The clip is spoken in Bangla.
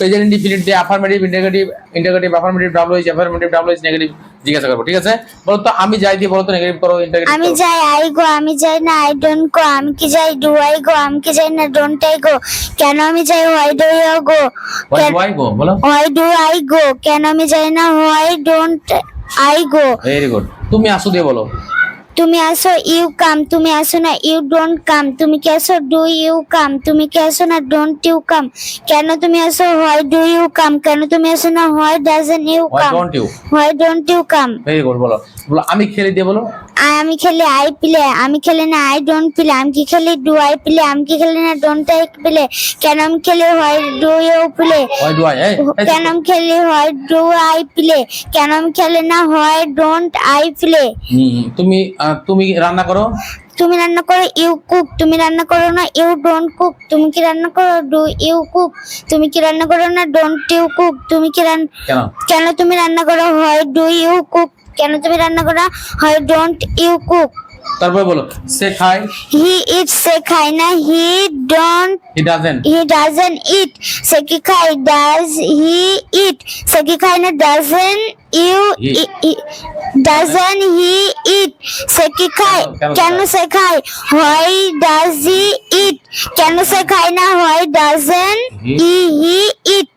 প্রেজেন্ট ইনডিফিনিট দিয়ে affirmative interrogative interrogative affirmative double H double H negative জিজ্ঞাসা করব ঠিক আছে? বলো তো আমি যাই দিয়ে বলো তো নেগেটিভ করো আমি যাই আই গো আমি যাই না আই ডোন্ট গো আমি কি যাই ডু আই গো আমি কি যাই না ডোন্ট আই গো। কেন আমি যাই why do you go? Why why go বলো। Why do I go? কেন আমি যাই না why don't I go? Very good তুমি আসো দিয়ে বলো। তুমি আসো ইউ কাম তুমি আসো না ইউ ডোন্ট কাম তুমি কি আসো ডু ইউ কাম তুমি কি আসো না ডোন্ট ইউ কাম কেন তুমি আসো হোয়াই ডু ইউ কাম কেন তুমি আসো না why doesn't you come why don't you come very good বলো। বলো আমি খেলে দিয়ে বলো। আমি খেলি আই প্লে আমি খেলি না আই ডোন্ট প্লে আমি কি খেলি ডু আই প্লে আমি কি খেলি না ডোন্ট আই প্লে কেন আমি খেলি হোয়াই ডু ইউ প্লে? কেন আমি খেলি হয় ডু আই প্লে কেন আমি খেলি না হয় ডোন্ট আই প্লে? তুমি তুমি রান্না করো? তুমি রান্না করো ইউ কুক তুমি রান্না করো না ইউ ডোন্ট কুক তুমি কি রান্না করো ডু ইউ কুক তুমি কি রান্না করো না ডোন্ট ইউ কুক তুমি কি রান্না কেন? কেন তুমি রান্না করো হয় ডু ইউ কুক কেন তুমি রান্না করো? হয় ডোন্ট ইউ কুক তারপরে বলো সে খায়? হি ইট সে খায় না। He don't he doesn't he doesn't eat সে কি খায়? ডাজ হি ইট সে কি খায় না? ডাজেন ইউ Eat. ডাজেন হি ইট সে কি খায়? কেন- সে খায়? হোয়াই ডাজ হি ইট কেন সে খায় না? Why ডাজেন He- he he it